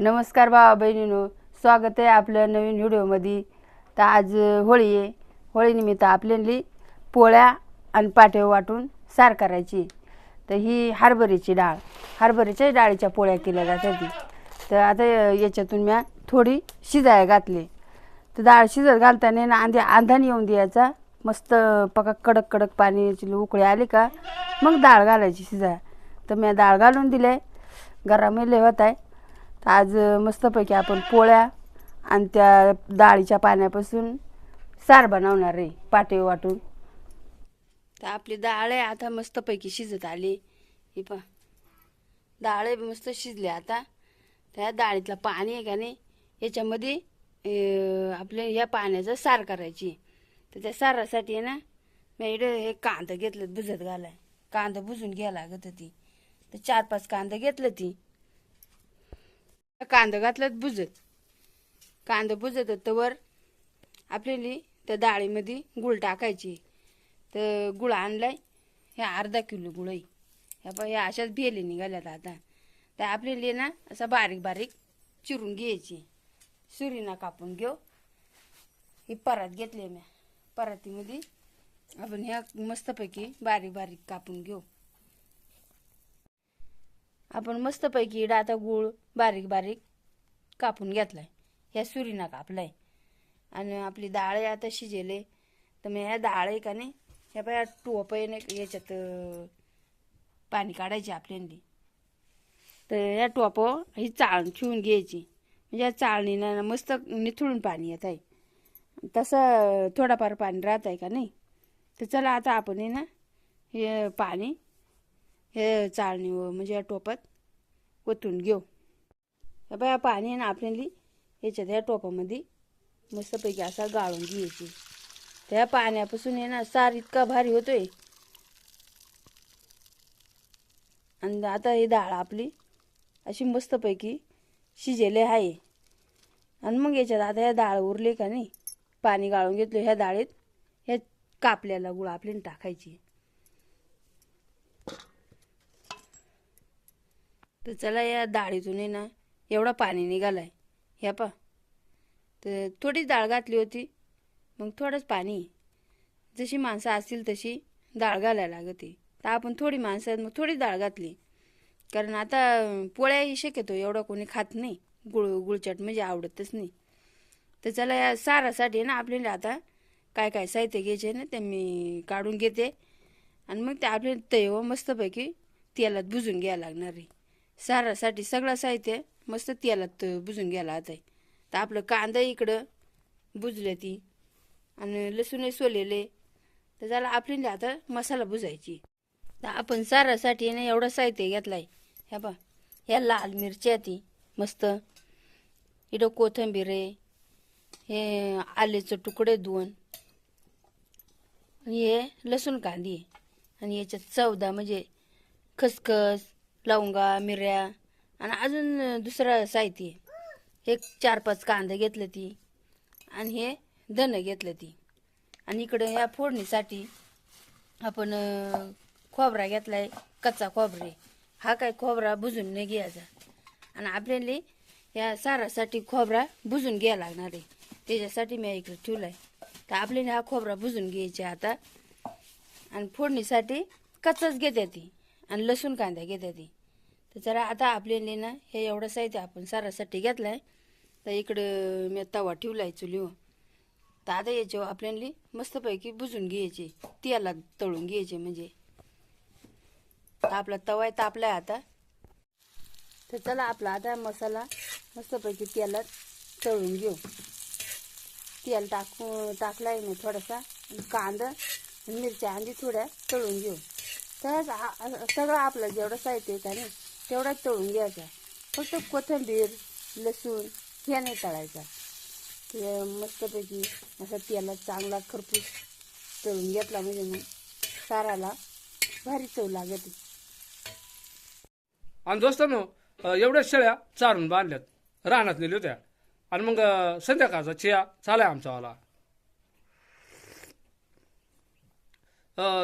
नमस्कार भावा बहिणीनो स्वागत आहे आपल्या नवीन व्हिडिओमध्ये. तर आज होळी आहे. होळीनिमित्त आपल्याली पोळ्या आणि पाट्या वाटून सार करायची. तर ही हरभऱ्याची डाळ. हरभऱ्याच्या डाळीच्या पोळ्या केल्या जातात ती तर आता याच्यातून मी थोडी शिजाय घातली. तर डाळ शिजत घालताना ना आधी येऊन द्यायचा. मस्त पका कडक कडक पाण्याची उकळी आली का मग डाळ घालायची शिजाय. तर मी डाळ घालून दिले. गरम लय होत आहे. तर आज मस्तपैकी आपण पोळ्या आणि त्या डाळीच्या पाण्यापासून सार बनवणार आहे पाटे वाटून. तर आपली डाळ आहे आता मस्तपैकी शिजत आली. हे पा डाळ मस्त शिजली आता. त्या डाळीतलं पाणी आहे का नाही याच्यामध्ये आपले आपल्या या पाण्याचं सार करायची. तर त्या सारासाठी आहे ना मी इकडे हे कांदा घेतलं भिजत घालाय. कांदा भुजून घ्यायला लागत ती तर चार पाच कांदा घेतलं ती. कांदं घातलं बुजत. कांदा बुजत तवर आपल्याला त्या डाळीमध्ये गुळ टाकायची. तर गुळ आणलाय. हे अर्धा किलो गुळ ह्या पण ह्या अशाच भेले निघाल्यात आता. तर आपल्याला ना असं बारीक बारीक चिरून घ्यायची. सुरीना कापून घेऊ. ही परात घेतली मी. परातीमध्ये आपण ह्या मस्तपैकी बारीक बारीक कापून घेऊ. आपण मस्तपैकी इडा आता गूळ बारीक बारीक कापून घेतलाय. ह्या सुरीना कापलाय. आणि आपली डाळ आता शिजेले. तर मग ह्या डाळ आहे का नाही ह्या बाया टोप आहे याच्यात पाणी काढायची आपल्याला. तर ह्या टोप ही चाळण ठेवून घ्यायची. म्हणजे या चाळणीनं ना मस्त निथळून पाणी येत आहे. तसं थोडाफार पाणी राहत आहे का नाही? तर चला आता आपण आहे ना हे पाणी हे चाळणी म्हणजे या टोपात ओतून घेऊ. हे पाणी आहे ना आपल्याला याच्यात या टोपामध्ये मस्तपैकी असा गाळून घ्यायची. त्या पाण्यापासून आहे ना सार इतका भारी होतोय. आणि आता ही डाळ आपली अशी मस्तपैकी शिजेले आहे. आणि मग याच्यात आता ह्या डाळ उरली का नाही पाणी गाळून घेतलं ह्या डाळीत ह्या कापल्याला गुळ आपल्याला टाकायची. तर चला या डाळीतून आहे ना. एवढा पाणी निघालाय. ह्या पा. तर थोडी डाळ घातली होती. मग थोडंच पाणी. जशी माणसं असतील तशी डाळ घालायला लागते. तर आपण थोडी माणसं आहेत मग थोडी डाळ घातली. कारण आता पोळ्याही शक्यतो एवढं कोणी खात नाही. गुळ गुळचट म्हणजे आवडतच नाही. तर चला या सारासाठी ना आपल्याला आता काय काय साहित्य घ्यायचे ना ते मी काढून घेते. आणि मग ते आपल्याला तैव मस्तपैकी तेलात भुजून घ्यायला लागणार आहे. सारासाठी सगळं साहित्य मस्त तेलात बुजून घ्यायला आता. आहे तर आपलं कांदा इकडं बुजलं ती आणि लसूण सोलेले. तर त्याला आपली आता मसाला बुजायची. तर आपण सारासाठी ना एवढं साहित्य घेतलाय. ह्या बा ह्या लाल मिरच्या ती मस्त. इथं कोथिंबीर आहे हे आलेचं तुकडे दोन. आणि हे लसूण कांदी आणि याच्यात चौदा म्हणजे खसखस लवंगा मिऱ्या आणि अजून दुसरं साहित्य हे चार पाच कांदे घेतलं ती आणि हे धनं घेतलं ती. आणि इकडं ह्या फोडणीसाठी आपण खोबरा घेतलाय कच्चा खोबरे हा काय खोबरा बुजून नाही घ्यायचा. आणि आपल्याला या सारासाठी खोबरा बुजून घ्यायला लागणार आहे. त्याच्यासाठी मी इकडे ठेवलाय. तर आपल्याला हा खोबरा बुजून घ्यायचा आता. आणि फोडणीसाठी कच्चाच घेते ती. आणि लसूण कांदा घेते ती. तर जरा आता आपल्याला ना हे एवढं साहित्य आपण सारासाठी घेतलंय. तर इकडं मी तवा ठेवलाय चुलीवर. तर आता याच्यावर आपल्याला मस्तपैकी बुजून घ्यायचे. तेलात तळून घ्यायचे म्हणजे. आपला तवा आहे तापलाय आता. तर चला आपला आता मसाला मस्तपैकी तेलात तळून घेऊ. तेल टाकू टाकलाय मी थोडासा. कांदा मिरच्या आणि थोड्या तळून घेऊ. तर सगळं आपलं जेवढं साहित्य येतं ना नाही तेवढाच तळून घ्यायचा. फक्त कोथिंबीर लसूण हे नाही तळायचा. ते मस्तपैकी असा त्याला चांगला खरपूस तळून घेतला म्हणजे मग साराला भारी चव लागते. आणि दोस्तांनो एवढ्या शेळ्या चारून बांधल्यात. रानात नेल्या होत्या. आणि मग संध्याकाळचा चिया चालाय आमचावाला अं,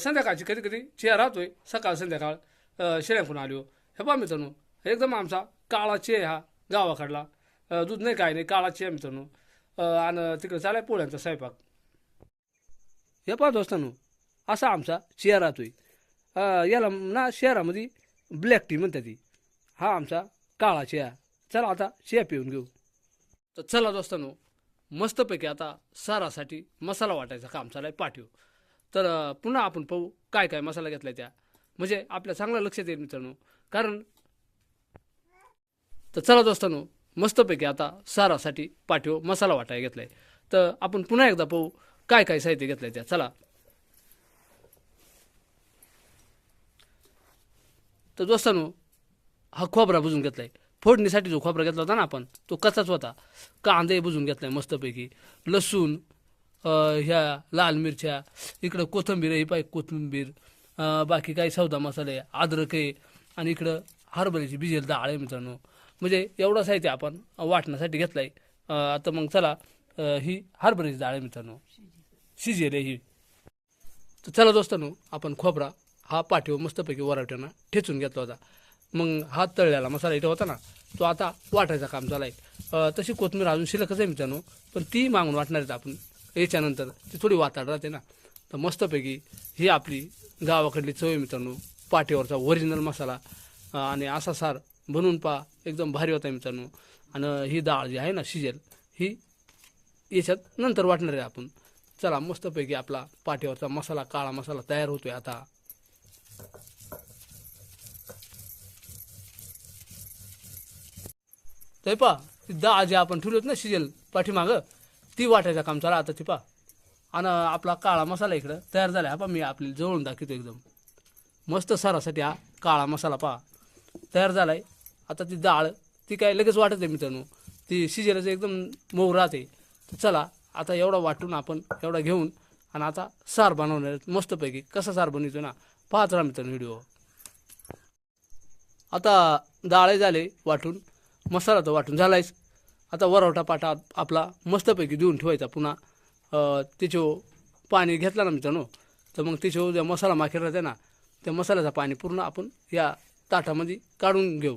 संध्याकाळची कधी कधी चिया राहतोय सकाळ संध्याकाळ अं, आलो. हे पहा मित्रांनो एकदम आमचा काळा चेह हा गावाकडला. दूध नाही काय नाही काळा चहा मित्रांनो. आणि तिकडे चालाय पोळ्यांचा स्वयंपाक. हे पाहत असताना असा आमचा चेअर राहतोय. अ, याला ना शहरामध्ये ब्लॅक टी म्हणतात ती. हा आमचा काळा चेहा. चला आता चहा पिऊन घेऊ. तर चला दोस्तांनो मस्तपैकी आता सारासाठी मसाला वाटायचा काम चालाय पाठीव तर पुन्हा आपण पाहू काय काय मसाला घेतलाय त्या. म्हणजे आपल्या चांगल्या लक्षात येईल मित्रांनो. कारण तर चला दोस्तांनो मस्तपैकी आता सारासाठी पाठीव मसाला वाटाय घेतलाय. तर आपण पुन्हा एकदा पाहू काय काय साहित्य घेतलंय त्या. चला. तर दोस्तांनो हा खोबरा बुजून घेतलाय. फोडणीसाठी जो खोबरा घेतला होता ना आपण तो कचाच होता. कांदे बुजून घेतलाय मस्तपैकी. लसूण ह्या लाल मिरच्या इकडं कोथंबीर ही पाय कोथिंबीर बाकी काही सौदा मसाले अद्रक आहे आणि इकडं हरभऱ्याची भिजेल डाळ आहे मित्रांनो. म्हणजे एवढं साहित्य आपण वाटण्यासाठी घेतलंय. आहे आता मग चला ही हरभऱ्याची डाळ आहे मित्रांनो. शिजेल आहे ही. तर चला दोस्तांनो आपण खोबरा हा पाठीवर मस्तपैकी वरावट्यानं ठेचून घेतला होता. मग हा तळलेला मसाला इथं होता ना तो आता वाटायचा काम झाला आहे. तशी कोथमीर अजून शिल्लकच आहे मित्रांनो पण ती मागून वाटणार आहेत आपण. याच्यानंतर ती थोडी वाताड राहते ना. तर मस्तपैकी ही आपली गावाकडली चव आहे मित्रांनो पाठीवरचा ओरिजिनल मसाला आणि असा सार बनवून पहा एकदम भारी होता मित्रांनो. आणि ही डाळ जी आहे ना शिजेल ही याच्यात नंतर वाटणार आहे आपण. चला मस्तपैकी आपला पाठीवरचा मसाला काळा मसाला तयार होतोय आता. ते पहा ती डाळ जी आपण ठेवली होती ना शिजेल पाठीमागं ती वाटायचं काम चला आता ती पा आणि आपला काळा मसाला इकडं तयार झाला हा पा मी आपली जवळून दाखवतो एकदम. मस्त सारासाठी हा काळा मसाला पा तयार झाला आहे आता ती डाळ ती काय लगेच वाटत आहे मित्रांनो. ती शिजेलाचं एकदम मऊ राहते. तर चला आता एवढा वाटून आपण एवढा घेऊन आणि आता सार बनवणार मस्तपैकी. कसा सार बनवतो ना पाहत राहा मित्रांनो व्हिडिओ. आता डाळे झाले वाटून मसाला तर वाटून झालायच. आता वरवटा पाटा आपला मस्तपैकी देऊन ठेवायचा. पुन्हा तिचो पाणी घेतला ना मित्रांनो तर मग तिचो ज्या मसाला माखेर राहते ना त्या मसाल्याचा पाणी पूर्ण आपण या ताटामध्ये काढून घेऊ.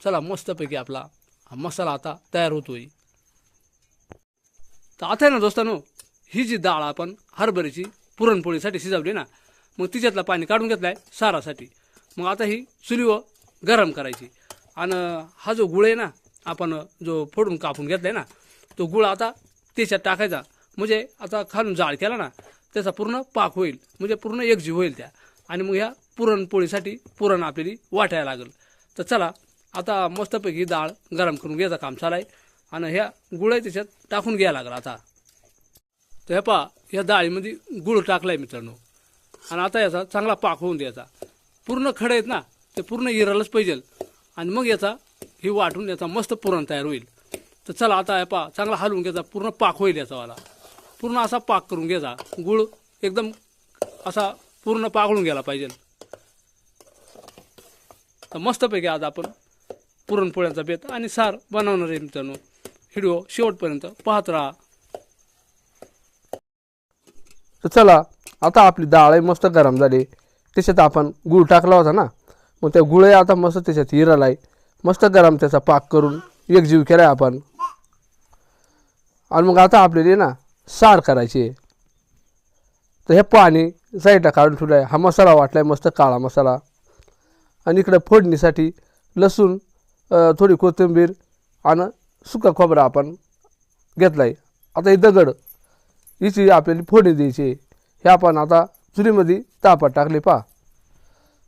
चला मस्तपैकी आपला हा मसाला आता तयार होतोय. तर आता आहे ना दोस्तानो ही जी डाळ आपण हरभऱ्याची पुरणपोळीसाठी शिजवली ना मग तिच्यातलं पाणी काढून घेतलाय सारासाठी. मग आता ही चुलीवर गरम करायची. आणि हा जो गुळ आहे ना आपण जो फोडून कापून घेतलाय ना तो गुळ आता त्याच्यात टाकायचा. म्हणजे आता खालून जाळ केला ना त्याचा पूर्ण पाक होईल. म्हणजे पूर्ण एकजीव होईल त्या. आणि मग ह्या पुरणपोळीसाठी पुरण आपल्याला वाटायला लागेल. तर चला आता मस्तपैकी डाळ गरम करून घ्यायचं काम चालाय आणि ह्या गुळही त्याच्यात टाकून घ्यायला लागला आता. तर हे पहा ह्या डाळीमध्ये गुळ टाकलाय मित्रांनो. आणि आता याचा चांगला पाक होऊन द्यायचा. पूर्ण खडे आहेत ना ते पूर्ण इरायलाच पाहिजे. आणि मग याचा ही वाटून याचा मस्त पुरण तयार होईल. तर चला आता पा चांगला हलवून घ्यायचा पूर्ण पाक होईल याचावाला पूर्ण असा पाक करून घ्यायचा. गुळ एकदम असा पूर्ण पाकळून गेला पाहिजे. तर मस्तपैकी आज आपण पुरणपोळ्यांचा बेत आणि सार बनवणार आहे मित्रांनो. व्हिडिओ शेवटपर्यंत पाहत राहा. तर चला आता आपली डाळ आहे मस्त गरम झाली. त्याच्यात आपण गुळ टाकला होता ना? मग त्या गुळ आता मस्त त्याच्यात हिरालाय मस्त गरम त्याचा पाक करून एकजीव केलाय आपण. आणि मग आता आपल्याला ना सार करायची आहे. तर हे पाणी साईडला काढून ठेवलं आहे हा मसाला वाटलाय मस्त काळा मसाला. आणि इकडं फोडणीसाठी लसूण थोडी कोथिंबीर आणि सुका खोबरा आपण घेतला आहे आता ही दगड हिची आपल्याला फोडणी द्यायची आहे. हे आपण आता चुलीमध्ये तापात टाकले पा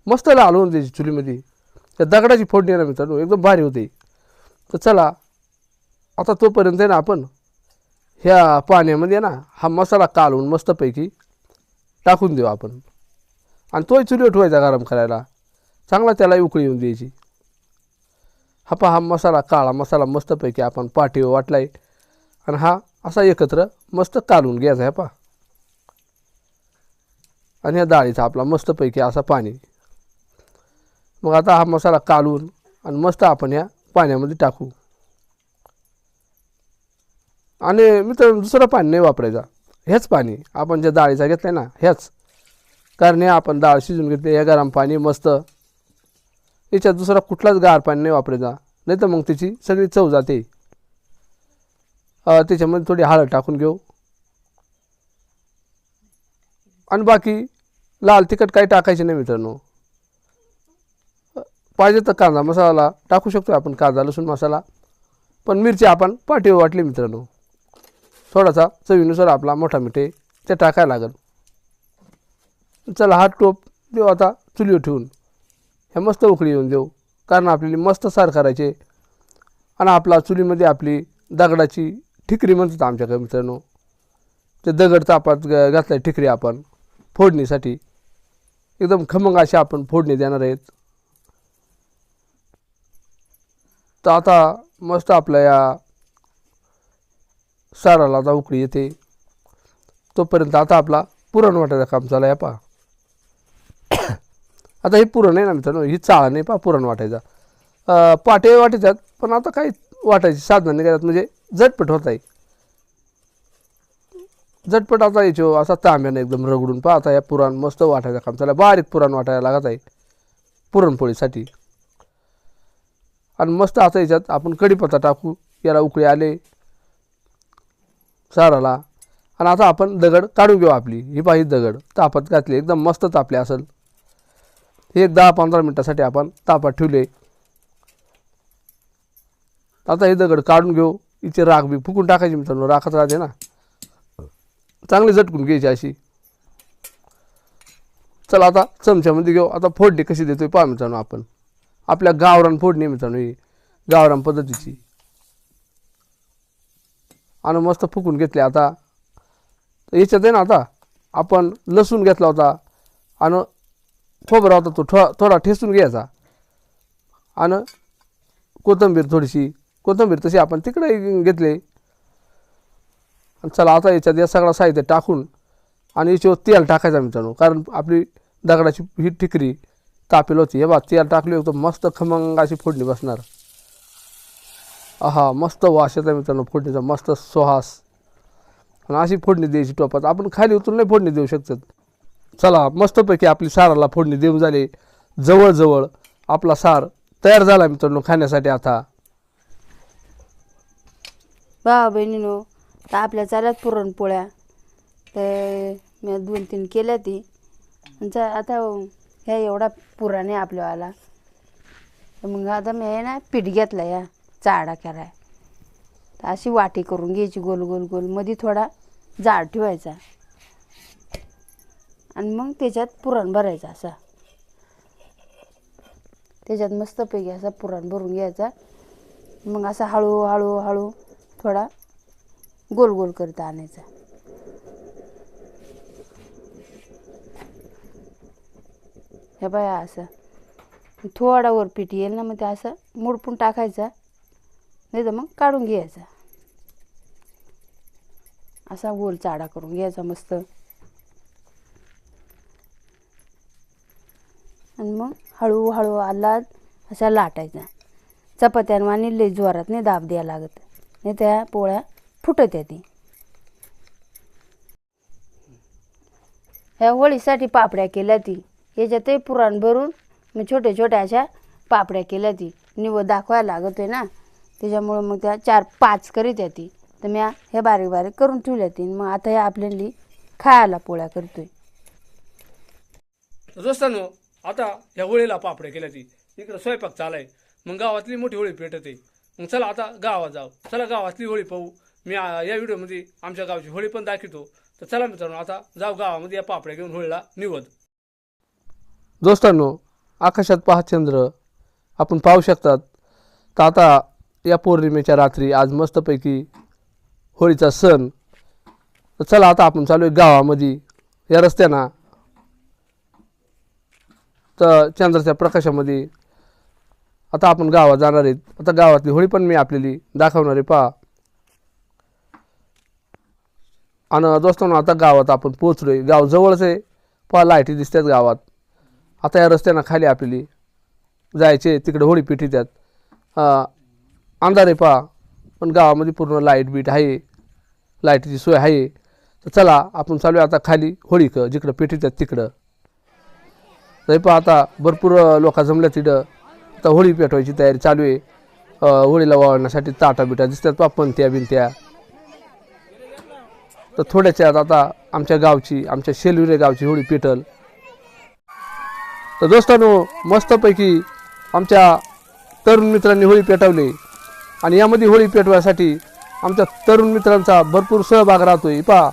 मस्त लाल होऊन द्यायची चुलीमध्ये. त्या दगडाची फोडणी आहे ना मित्रांनो एकदम भारी होते. तर चला आता तोपर्यंत आहे ना आपण ह्या पाण्यामध्ये ना हा मसाला कालवून मस्तपैकी टाकून देऊ आपण. आणि तोही चुलीवर ठेवायचा गरम करायला. चांगला त्याला उकळी येऊन द्यायची. हा पहा हा मसाला काळा मसाला मस्तपैकी आपण पाठीवर वाटलाय. आणि हा असा एकत्र मस्त कालून घ्यायचा आहे पा आणि ह्या डाळीचा आपला मस्तपैकी असा पाणी मग आता हा मसाला कालून आणि मस्त आपण या पाण्यामध्ये टाकू. आणि मित्र दुसरं पाणी नाही वापरायचा. हेच पाणी. आपण ज्या डाळीचा घेतलं ना हेच. कारण हे आपण डाळ शिजून घेतली हे गरम पाणी मस्त. याच्यात दुसरा कुठलाच गार पाणी नाही वापरायचा. नाही तर मग त्याची सगळी चव जाते. त्याच्यामध्ये थोडी हळद टाकून घेऊ. आणि बाकी लाल तिखट काही टाकायचे नाही मित्रांनो. पाहिजे तर कांदा मसाला टाकू शकतो आपण कांदा लसूण मसाला. पण मिरची आपण पाठीवर वाटली मित्रांनो. थोडासा चवीनुसार आपला मोठा मिठे ते टाकायला लागेल. चला हा टोप देऊ आता चुलीवर ठेवून. ह्या मस्त उकळी येऊन देऊ. कारण आपल्याला मस्त सार करायचे. आणि आपला चुलीमध्ये आपली दगडाची ठिकरी म्हणतात आमच्याकडे मित्रांनो. ते दगड तापात ग- घातलाय ठिकरी आपण फोडणीसाठी. एकदम खमंग अशी आपण फोडणी देणार आहेत. तर आता मस्त आपल्या या साराला आता उकळी येते. तोपर्यंत आता आपला पुरण वाटायचं काम चालू आहे पा आता हे पुरण आहे ना मित्रांनो ही चाळा नाही पा पुरण वाटायचा. पाटे वाटायच्यात पण आता काही वाटायची साधनं निघाल्यात म्हणजे झटपट होत आहे. झटपट आता यायचो असा तांब्यानं एकदम रगडून पहा आता या पुरण मस्त वाटायचं काम त्याला बारीक पुरण वाटायला लागत आहे पुरणपोळीसाठी. आणि मस्त आता याच्यात आपण कढीपत्ता टाकू याला उकळे आले साराला. आणि आता आपण दगड काढून घेऊ आपली. ही पाहिजे दगड. तापात घातली एकदम मस्त तापले असेल. हे एक दहा पंधरा मिनटासाठी आपण तापात ठेवले. आता हे दगड काढून घेऊ. इथे राख बी फुकून टाकायची मित्रांनो. राखत राहते ना. चांगली झटकून घ्यायची अशी. चला आता चमच्यामध्ये घेऊ. आता फोडणी कशी देतोय पहा मित्रांनो आपण. आपल्या गावरान फोडणी मित्रांनो ही. गावरान पद्धतीची. आणि मस्त फुकून घेतले आता. याच्यात आहे ना आता आपण लसूण घेतला होता. आणि खोबरा होता तो थो थोडा ठेसून घ्यायचा. आणि कोथिंबीर थोडीशी कोथिंबीर तशी आपण तिकडे घेतले. आणि चला आता याच्यात या सगळं साहित्य टाकून आणि याच्यावर तेल टाकायचं मित्रांनो. कारण आपली दगडाची ही ठिकरी तापेल होती. हे बा तेल टाकली होतं मस्त खमंग अशी फोडणी बसणार. अहा मस्त वास येतो मित्रांनो फोडणीचा मस्त सुहास. आणि अशी फोडणी द्यायची टोपात. आपण खाली उतरून नाही फोडणी देऊ शकतात चला मस्तपैकी आपली साराला फोडणी देऊन झाली. जवळजवळ आपला सार तयार झाला मित्रांनो खाण्यासाठी आता. भावा बहिणीनो तर आपल्या चाल्यात पुरणपोळ्या. तर मी दोन तीन केल्या ती. आता ह्या एवढा पुराने आपल्यावाला. तर मग आता मी आहे ना पीठ घेतला या चाडा कराय. तर अशी वाटी करून घ्यायची गोल गोल गोल. मध्ये थोडा जाड ठेवायचा. आणि मग त्याच्यात पुरण भरायचा असा. त्याच्यात मस्तपैकी असा पुरण भरून घ्यायचा. मग असा हळू हळू हळू थोडा गोल गोल करता आणायचा. हे बाया असं. थोडा वर पीठ येईल ना मग ते असं मुडपून टाकायचा. नाही तर मग काढून घ्यायचा. असा गोल चाडा करून घ्यायचा मस्त. आणि मग हळूहळू आला असा लाटायचा. चपात्यांवानी लई जोरात नाही दाब द्यायला लागत. नाही त्या पोळ्या फुटत ती ह्या होळीसाठी पापड्या केल्या ती. याच्यातही पुराण भरून मग छोट्या छोट्या अशा पापड्या केल्या ती. निवड दाखवायला लागत आहे ना. त्याच्यामुळं मग त्या चार पाच करीत ती. तर मी हे बारीक बारीक करून ठेवल्या ती. मग आता ह्या आपल्याली खायला पोळ्या करतोय. दोस्तांनो आता या होळीला पापड्या केल्या ती. इकडं स्वयंपाक चालाय मग गावातली मोठी होळी पेटत आहे मग चला आता गावात जाऊ. चला गावातली होळी पाहू. मी आ, या व्हिडिओमध्ये आमच्या गावची होळी पण दाखवतो. तर चला मित्रांनो आता जाऊ गावामध्ये या पापड्या घेऊन होळीला निवड. दोस्तांनो आकाशात पहा चंद्र. आपण पाहू शकतात तर आता या पौर्णिमेच्या रात्री आज मस्तपैकी होळीचा सण. तर चला आता आपण चालू आहे गावामध्ये या रस्त्याना. तर चंद्राच्या प्रकाशामध्ये आता आपण गावात जाणार आहेत. आता गावातली होळी पण मी आपल्याली दाखवणार आहे पहा. आणि दोस्तांनो आता गावात आपण पोचलो आहे गाव जवळच आहे. पहा लाईटी दिसतात गावात. आता या रस्त्यानं खाली आपली जायचे तिकडे होळी पेटी त्यात अंधारे आहे पहा पण गावामध्ये पूर्ण लाइट बीट आहे. लाईटीची सोय आहे. तर चला आपण चालू आता खाली होळी क जिकडं पेठी त्यात तिकडं. नाही पहा आता भरपूर लोक जमल्या तिकडं आता होळी पेटवायची तयारी चालू आहे. होळीला वाळण्यासाठी ताटा बिटा दिसतात पा पंत्या बिंत्या. तर थोड्याच्या आता आमच्या गावची आमच्या शेलविरे गावची होळी पेटल. तर दोस्तांनो मस्तपैकी आमच्या तरुण मित्रांनी होळी पेटवली. आणि यामध्ये होळी पेटवायसाठी आमच्या तरुण मित्रांचा भरपूर सहभाग राहतो आहे पहा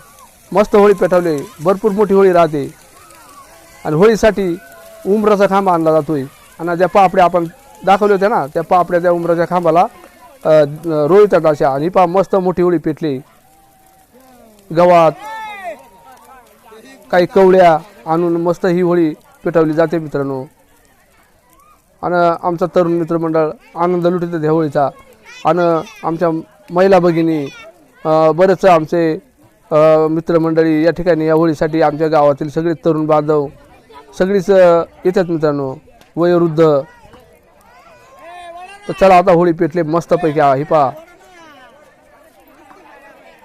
मस्त होळी पेटवले. भरपूर मोठी होळी राहते. आणि होळीसाठी उमराचा खांब आणला जातो आहे आणि ज्या पापड्या आपण दाखवले होत्या ना त्या पापड्या त्या उमराच्या खांबाला अ, रोळीतात अशा आणि पहा मस्त मोठी होळी पेटली. गवात काही कवड्या आणून मस्त ही होळी पेटवली जाते मित्रांनो. आणि आमचा तरुण मित्रमंडळ आनंद लुटतात देवळीचा होळीचा. आणि आमच्या महिला भगिनी बरेच आमचे मित्रमंडळी या ठिकाणी या होळीसाठी आमच्या गावातील सगळे तरुण बांधव सगळीच येतात मित्रांनो. वयोवृद्ध. तर चला आता होळी पेटले मस्तपैकी हा, ही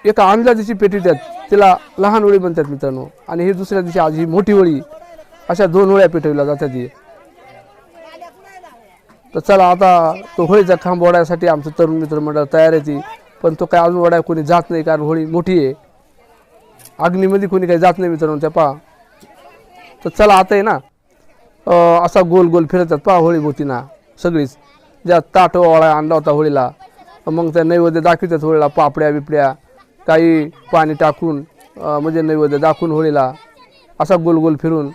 एका अंदाजाची पेटी त्यात तिला लहान होळी म्हणतात मित्रांनो. आणि ही दुसऱ्या दिवशी आज ही मोठी होळी अशा दोन होळ्या पेटवल्या जातात तर चला आता तो होळीचा खांब ओढायसाठी आमचं तरुण मित्र मंडळ तयार येते पण तो काय अजून ओढाय कोणी जात नाही कारण होळी मोठी आहे. अग्नीमध्ये कोणी काही जात नाही मित्रांनो त्या पहा. तर चला आता आहे ना असा गोल गोल फिरतात पहा होळी ना सगळीच. ज्या ताट ओळा आणला होता होळीला मग त्या नैवेद्य दाखवितात होळीला पापड्या बिपड्या काही पाणी टाकून म्हणजे नैवेद्य दाखवून होळीला असा गोल गोल फिरून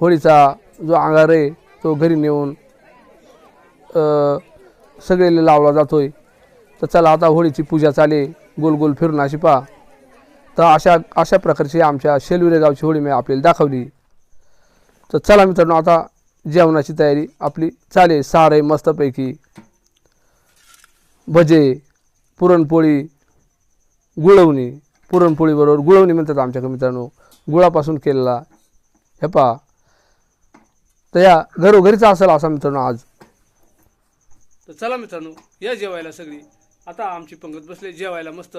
होळीचा जो अंगार आहे तो घरी नेऊन सगळेला लावला आहे तर चला आता होळीची पूजा चाले गोल गोल फिरून अशी पहा. तर अशा अशा प्रकारची आमच्या शेलविरे गावची होळी मी आपल्याला दाखवली. तर चला मित्रांनो आता जेवणाची तयारी आपली चाले सार आहे मस्तपैकी. भजे पुरणपोळी गुळवणी. पुरणपोळीबरोबर गुळवणी म्हणतात आमच्याकडे मित्रांनो. गुळापासून केलेला. हे पहा. तर या घरोघरीच असेल असा मित्रांनो आज. तर चला मित्रांनो या जेवायला सगळी. आता आमची पंगत बसले जेवायला मस्त.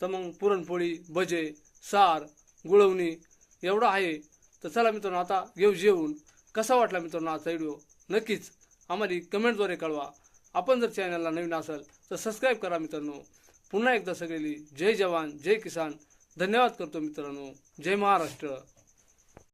तर मग पुरणपोळी भजे सार गुळवणी एवढं आहे. तर चला मित्रांनो आता घेऊ जेवून. कसा वाटला मित्रांनो आजचा व्हिडिओ नक्कीच आम्हाला कमेंटद्वारे कळवा. आपण जर चॅनलला नवीन असाल तर सबस्क्राईब करा मित्रांनो. पुन्हा एकदा सगळेली जय जवान जय किसान. धन्यवाद करतो मित्रांनो. जय महाराष्ट्र.